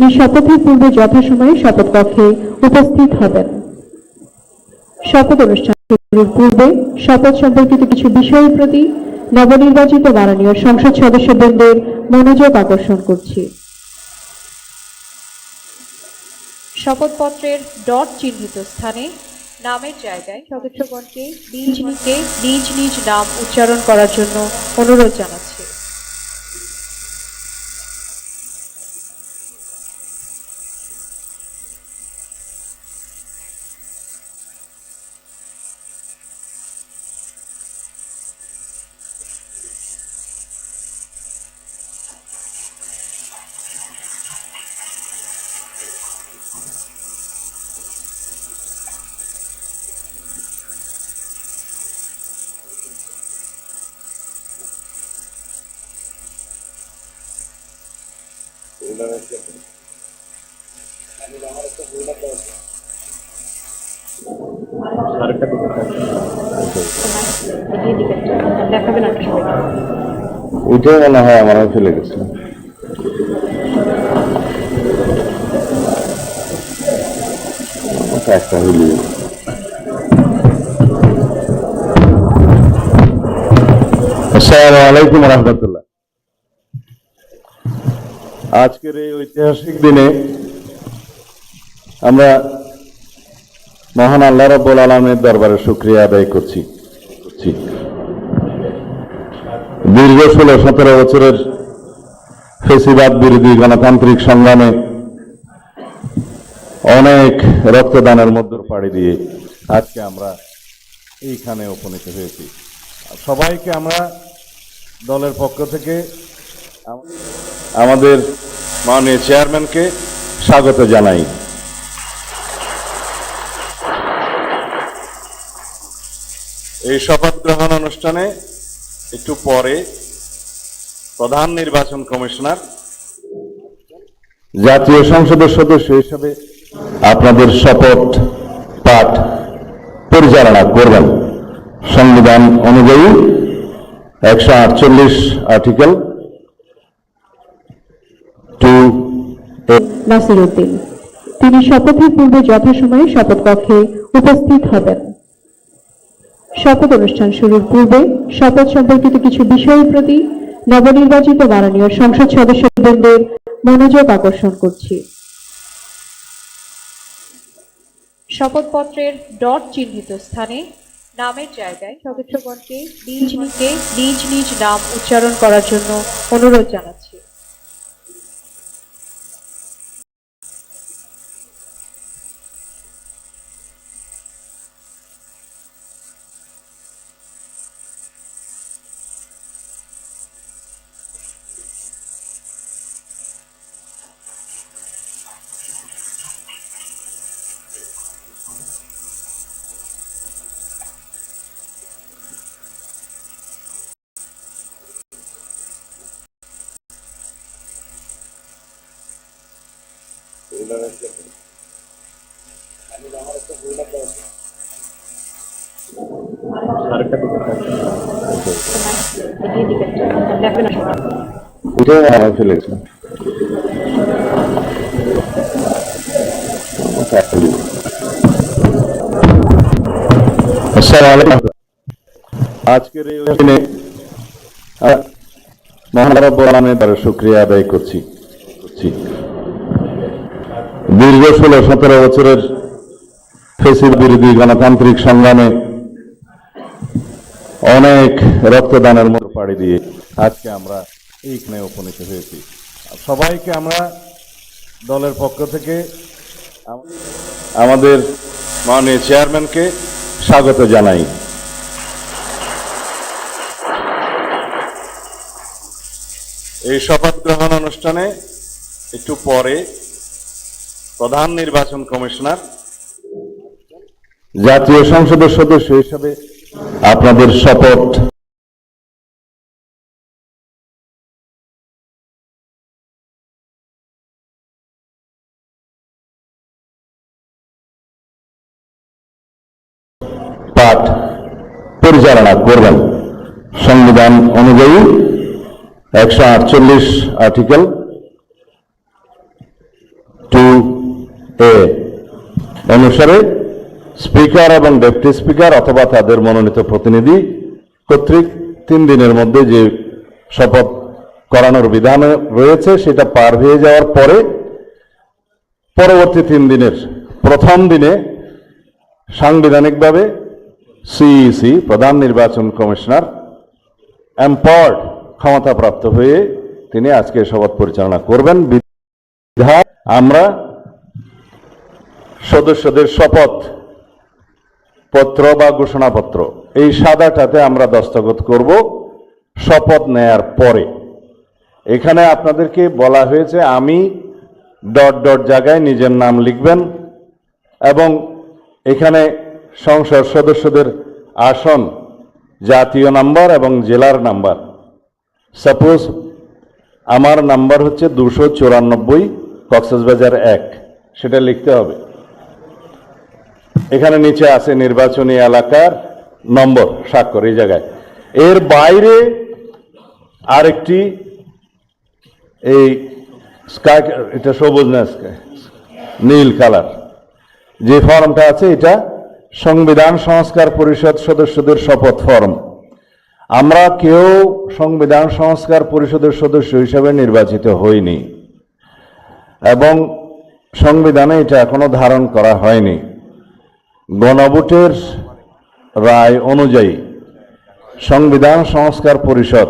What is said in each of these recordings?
তিনি শপথের পূর্বে যথাসময়ে শপথ কক্ষে উপস্থিত হবেন। শপথ অনুষ্ঠান শুরুর পূর্বে শপথ সম্পর্কিত কিছু বিষয়ের প্রতি নবনির্বাচিত মাননীয় সংসদ সদস্যবৃন্দের মনোযোগ আকর্ষণ করছি। শপথপত্রের ডট চিহ্নিত স্থানে নামের জায়গায় সদস্যগণকে নিজ নিজে নিজ নিজ নাম উচ্চারণ করার জন্য অনুরোধ জানাচ্ছি। ওইটাই মনে হয় আমারও ফেলে গেছে। একটা হইলি। আসসালামু আলাইকুম রহমতুল্লাহ। আজকের এই ঐতিহাসিক দিনে আমরা মহান আল্লাহ রব্বুল আলমের দরবারে শুক্রিয়া আদায় করছি। দীর্ঘ ষোলো, সতেরো বছরের ফেসিবাদ বিরোধী গণতান্ত্রিক সংগ্রামে অনেক রক্তদানের মধ্য পাড়ি দিয়ে আজকে আমরা এইখানে উপনীত হয়েছি। সবাইকে আমরা দলের পক্ষ থেকে আমাদের মাননীয় চেয়ারম্যানকে স্বাগত জানাই। এই শপথ গ্রহণ অনুষ্ঠানে একটু পরে প্রধান নির্বাচন কমিশনার, জাতীয় সংসদের সদস্য হিসেবে আপনাদের শপথ পাঠ পরিচালনা করবেন। সংবিধান অনুযায়ী একশো আটচল্লিশ আর্টিকেল টু তিনি শপথের পূর্বে যথাসময়ে শপথ উপস্থিত হবেন। শপথ অনুষ্ঠান শুরুর পূর্বে শপথ সম্পর্কিত কিছু বিষয়ের প্রতি নবনির্বাচিত মাননীয় সংসদ মনোযোগ আকর্ষণ করছি। শপথপত্রের ডট চিহ্নিত স্থানে নামের জায়গায় সদস্যগণকে নিজ নিজে নিজ নিজ নাম উচ্চারণ করার জন্য অনুরোধ জানাচ্ছি। আজকের এই দিনে আহ, মহান রব্বুল আলমের দ্বারা শুক্রিয়া আদায় করছি করছি। দীর্ঘ ষোলো, সতেরো বছরের ফেসির বিরোধী গণতান্ত্রিক সংগ্রামে অনেক রক্তদানের মধ্যে পাড়ি দিয়ে আজকে আমরা এইখানে উপনীত হয়েছি। সবাইকে আমরা দলের পক্ষ থেকে আমাদের মাননীয় চেয়ারম্যানকে স্বাগত জানাই। এই শপথ গ্রহণ অনুষ্ঠানে একটু পরে প্রধান নির্বাচন কমিশনার। জাতীয় সংসদের সদস্য হিসেবে আপনাদের শপথ। পাঠ পরিচালনা করবেন। সংবিধান অনুযায়ী একশো আটচল্লিশ আর্টিকেল অনুসারে স্পিকার এবং ডেপুটি স্পিকার অথবা তাদের মনোনীত প্রতিনিধি কর্তৃক তিন দিনের মধ্যে যে শপথ করানোর বিধান রয়েছে, সেটা পার হয়ে যাওয়ার পরে পরবর্তী তিন দিনের প্রথম দিনে সাংবিধানিকভাবে সিইসি প্রধান নির্বাচন কমিশনার এম্পাওয়ার্ড ক্ষমতাপ্রাপ্ত হয়ে তিনি আজকে শপথ পরিচালনা করবেন। বিধায় আমরা সদস্যদের শপথ পত্র বা ঘোষণাপত্র। এই সাদাটাতে আমরা দস্তখত করব শপথ নেয়ার পরে। এখানে আপনাদেরকে বলা হয়েছে আমি ডট ডট জায়গায় নিজের নাম লিখবেন এবং এখানে সংসদ সদস্যদের আসন, জাতীয় নাম্বার এবং জেলার নাম্বার। সাপোজ আমার নাম্বার হচ্ছে দুশো চুরানব্বই কক্সবাজার এক, সেটা লিখতে হবে। এখানে নিচে আছে নির্বাচনী এলাকার নম্বর, স্বাক্ষর এই জায়গায়। এর বাইরে আরেকটি এই স্কাই, এটা সবুজ না নীল কালার। যে ফর্মটা আছে, এটা সংবিধান সংস্কার পরিষদ সদস্যদের শপথ ফর্ম। আমরা কেউ সংবিধান সংস্কার পরিষদের সদস্য হিসেবে নির্বাচিত হইনি এবং সংবিধানে এটা এখনও ধারণ করা হয়নি। গণভোটের রায় অনুযায়ী সংবিধান সংস্কার পরিষদ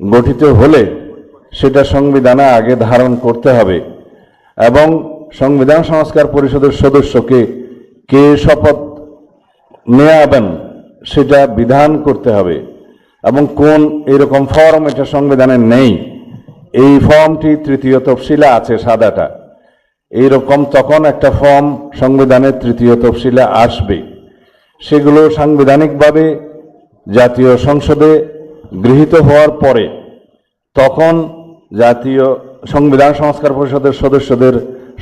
গঠিত হলে সেটা সংবিধানে আগে ধারণ করতে হবে এবং সংবিধান সংস্কার পরিষদের সদস্যকে কে শপথ নেয়াবেন সেটা বিধান করতে হবে এবং কোন এরকম ফর্ম এটা সংবিধানে নেই। এই ফর্মটি তৃতীয় তফসিলে আছে সাদাটা। এইরকম তখন একটা ফর্ম সংবিধানের তৃতীয় তফসিলে আসবে। সেগুলো সাংবিধানিকভাবে জাতীয় সংসদে গৃহীত হওয়ার পরে তখন জাতীয় সংবিধান সংস্কার পরিষদের সদস্যদের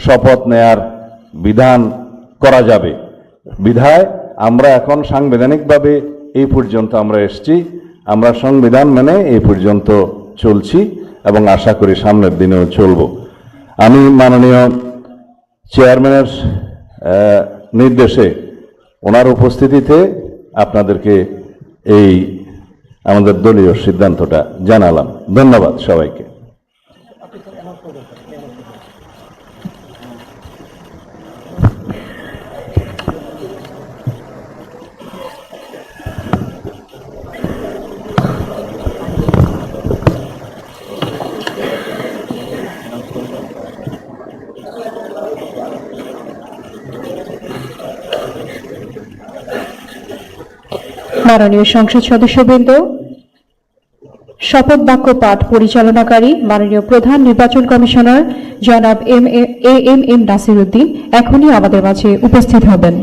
শপথ নেয়ার বিধান করা যাবে। বিধায় আমরা এখন সাংবিধানিকভাবে এই পর্যন্ত আমরা এসছি, আমরা সংবিধান মেনে এই পর্যন্ত চলছি এবং আশা করি সামনের দিনেও চলব। আমি মাননীয় চেয়ারম্যানের নির্দেশে ওনার উপস্থিতিতে আপনাদেরকে এই আমাদের দলীয় সিদ্ধান্তটা জানালাম। ধন্যবাদ সবাইকে। মাননীয় সংসদ সদস্যবৃন্দ, শপথ বাক্য পাঠ পরিচালনাকারী মাননীয় প্রধান নির্বাচন কমিশনার জনাব M A M M Nasir Uddin এখনই আমাদের মাঝে উপস্থিত হবেন।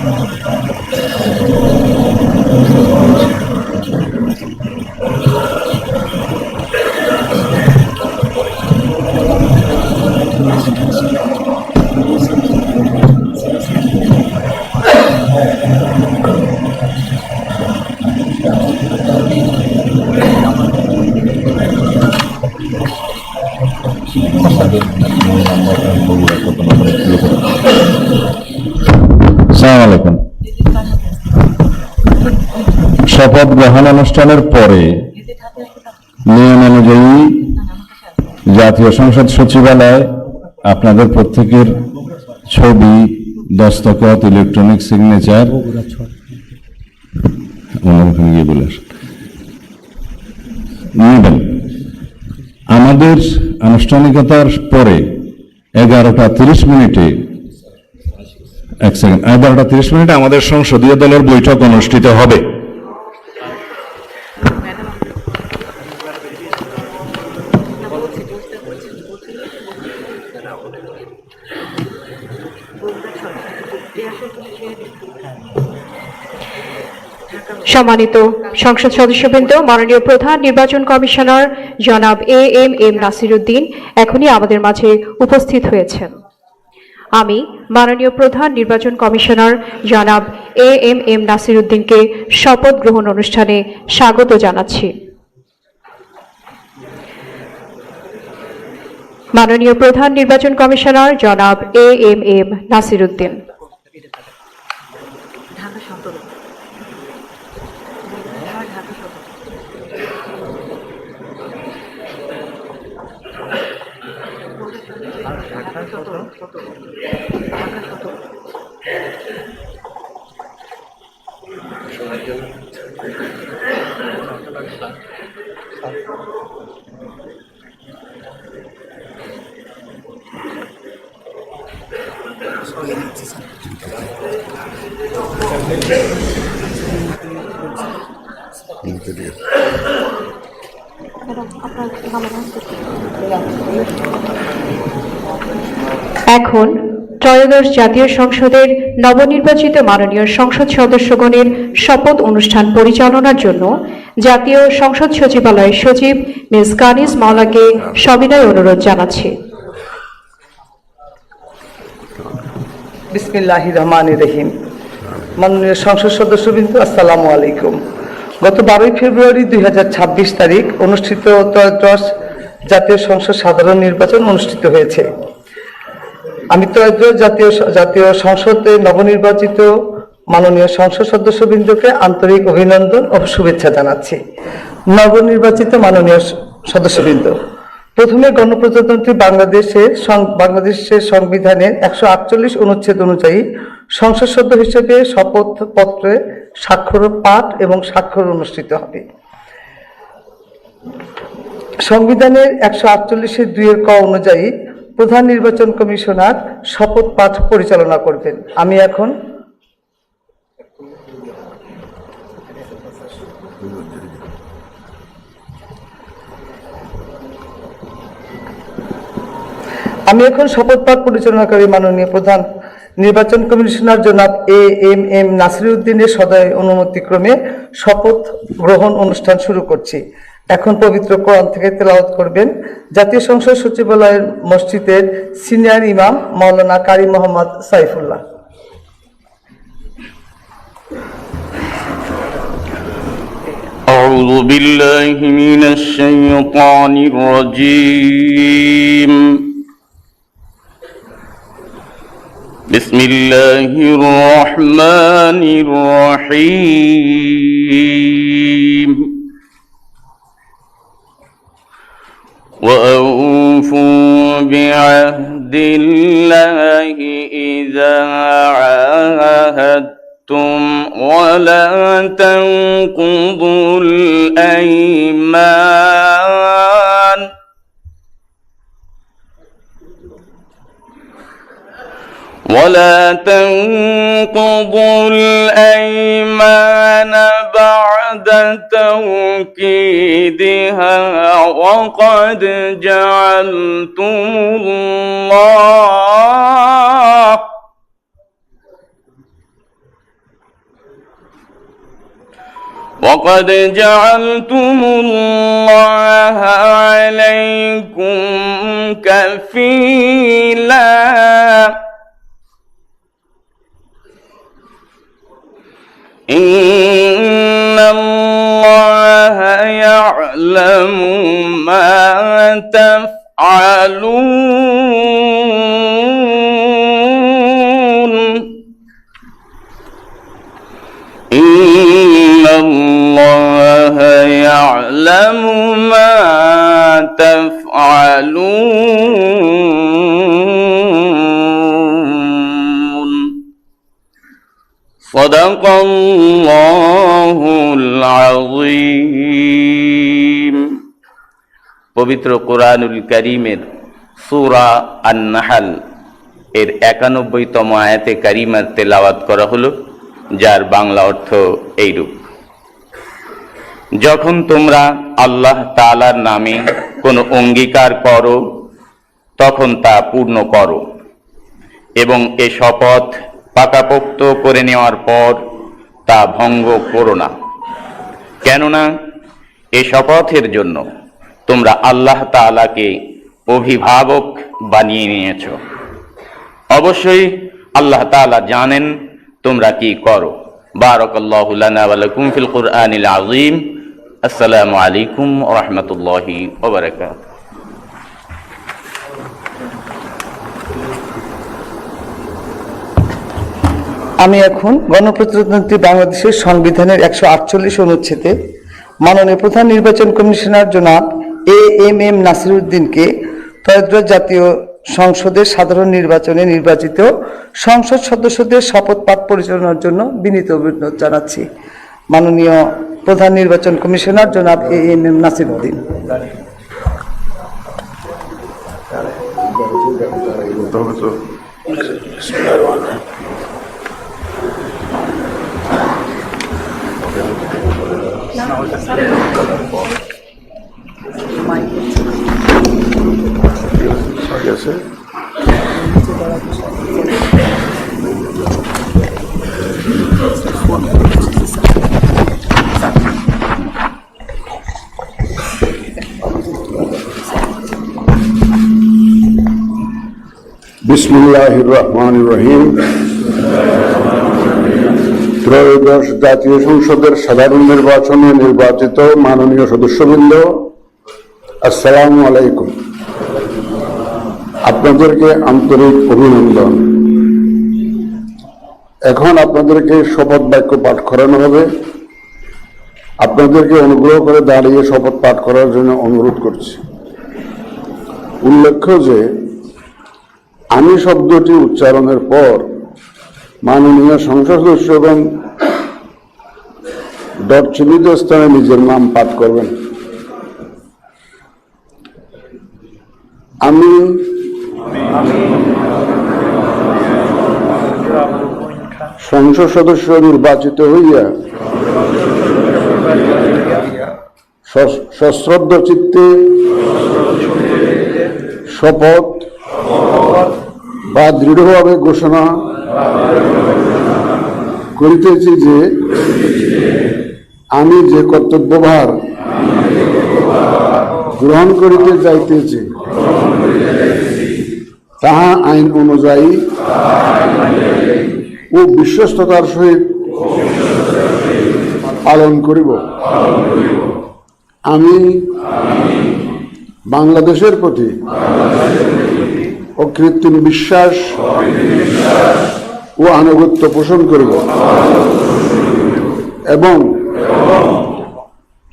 thank শপথ গ্রহণ অনুষ্ঠানের পরে নিয়ম অনুযায়ী জাতীয় সংসদ সচিবালয় আপনাদের প্রত্যেকের ছবি, দস্তখত ইলেকট্রনিক সিগনেচার আমাদের আনুষ্ঠানিকতার পরে এগারোটা তিরিশ মিনিটে, এক সেকেন্ড এগারোটা তিরিশ মিনিটে আমাদের সংসদীয় দলের বৈঠক অনুষ্ঠিত হবে। সম্মানিত সংসদ সদস্যবৃন্দ, মাননীয় প্রধান নির্বাচন কমিশনার জনাব এ এম এম নাসিরুদ্দিন এখনই আমাদের মাঝে উপস্থিত হয়েছেন। আমি মাননীয় প্রধান নির্বাচন কমিশনার জনাব এ এম এম নাসিরুদ্দিনকে শপথ গ্রহণ অনুষ্ঠানে স্বাগত জানাচ্ছি। মাননীয় প্রধান নির্বাচন কমিশনার জনাব A M M Nasir Nasiruddin এখন ত্রয়োদশ জাতীয় সংসদের নবনির্বাচিত মাননীয় সংসদ সদস্যগণের শপথ অনুষ্ঠান পরিচালনার জন্য জাতীয় সংসদ সচিবালয়ের সচিব মিস কানিস মাওলাকে সবিনয় অনুরোধ জানাচ্ছি। বিসমিল্লাহ রহমান রহিম। মাননীয় সংসদ সদস্যবৃন্দ, আসসালামু আলাইকুম। গত বারোই ফেব্রুয়ারি দুই হাজার ছাব্বিশ তারিখ অনুষ্ঠিত ত্রয়োদশ জাতীয় সংসদ সাধারণ নির্বাচন অনুষ্ঠিত হয়েছে। আমি ত্রয়োদশ জাতীয় জাতীয় সংসদে নবনির্বাচিত মাননীয় সংসদ সদস্যবৃন্দকে আন্তরিক অভিনন্দন ও শুভেচ্ছা জানাচ্ছি। নবনির্বাচিত মাননীয় সদস্যবৃন্দ, প্রথমে গণপ্রজাতন্ত্রী বাংলাদেশের বাংলাদেশের সংবিধানের একশো আটচল্লিশ অনুচ্ছেদ অনুযায়ী সংসদ সদস্য হিসেবে শপথ পত্রে স্বাক্ষর পাঠ এবং স্বাক্ষর অনুষ্ঠিত হবে। সংবিধানের একশো আটচল্লিশের দুইয়ের ক অনুযায়ী প্রধান নির্বাচন কমিশনার শপথ পাঠ পরিচালনা করবেন। আমি এখন আমি এখন শপথ পাঠ পরিচালনাকারী মাননীয় প্রধান নির্বাচন কমিশনার জনাব এ এম এম নাসিরুদ্দিনের সদয় অনুমতিক্রমে শপথ গ্রহণ অনুষ্ঠান শুরু করছি এখন পবিত্র কোরআন থেকে তেলাওয়াত করবেন জাতীয় সংসদ সচিবালয়ের মসজিদের সিনিয়র ইমাম মাওলানা কারি মোহাম্মদ সাইফুল্লাহ أعوذ بالله من الشيطان الرجيم بسم الله الرحمن الرحيم. وأوفوا بعهد الله إذا عاهدتم ولا تنقضوا الأيمان. ولا تنقضوا الأيمان بعد توكيدها وقد جعلتم الله وقد جعلتم الله عليكم كفيلاً إن الله يعلم ما تفعلون إن الله يعلم ما تفعلون صدق الله العظيم পবিত্র কোরআনুল করিমের সূরা আন-নাহাল এর একানব্বইতম আয়াতে কারিমার তেলাওয়াত করা হলো যার বাংলা অর্থ এইরূপ যখন তোমরা আল্লাহ তাআলার নামে কোনো অঙ্গীকার করো তখন তা পূর্ণ করো এবং এ শপথ পাকাপোক্ত করে নেওয়ার পর তা ভঙ্গ করো না। কেননা এ শপথের জন্য তোমরা আল্লাহ তাআলাকে অভিভাবক বানিয়ে নিয়েছ। অবশ্যই আল্লাহ তাআলা জানেন তোমরা কি করো। বারাকাল্লাহু কুরআনিল আসসালামু আলাইকুম রাহমাতুল্লাহি বারাকাতুহু। আমি এখন গণপ্রজাতন্ত্রী বাংলাদেশের সংবিধানের একশো আটচল্লিশ অনুচ্ছেদে মাননীয় প্রধান নির্বাচন কমিশনার জনাব এ এম এম নাসিরুদ্দিনকে ত্রয়োদশ জাতীয় সংসদের সাধারণ নির্বাচনে নির্বাচিত সংসদ সদস্যদের শপথ পাঠ পরিচালনার জন্য বিনীত অভিনন্দন জানাচ্ছি। মাননীয় প্রধান নির্বাচন কমিশনার জনাব এ এম এম নাসিরুদ্দিন। বিসমুল্লাহির রহমানির রহিম ত্রয়োদশ জাতীয় সংসদের সাধারণ নির্বাচনে নির্বাচিত মাননীয় সদস্যবৃন্দ, আসসালামু আলাইকুম। আপনাদেরকে আন্তরিক অভিনন্দন। এখন আপনাদেরকে শপথ বাক্য পাঠ করানো হবে। আপনাদেরকে অনুগ্রহ করে দাঁড়িয়ে শপথ পাঠ করার জন্য অনুরোধ করছি। উল্লেখ্য যে, আমি শব্দটি উচ্চারণের পর মাননীয় সংসদ সদস্যগণ ডট চিহ্নিত স্থানে নিজের নাম পাঠ করবেন। আমি সংসদ সদস্য নির্বাচিত হইয়া সশ্রদ্ধ চিত্তে শপথ বা দৃঢ়ভাবে ঘোষণা করিতেছি যে, আমি যে কর্তব্যভার গ্রহণ করিতে যাইতেছি, তাহা আইন অনুযায়ী ও বিশ্বস্ততার সহিত পালন করিব। আমি বাংলাদেশের প্রতি অকৃত্রিম বিশ্বাস ও আনুগত্য পোষণ করিব। এবং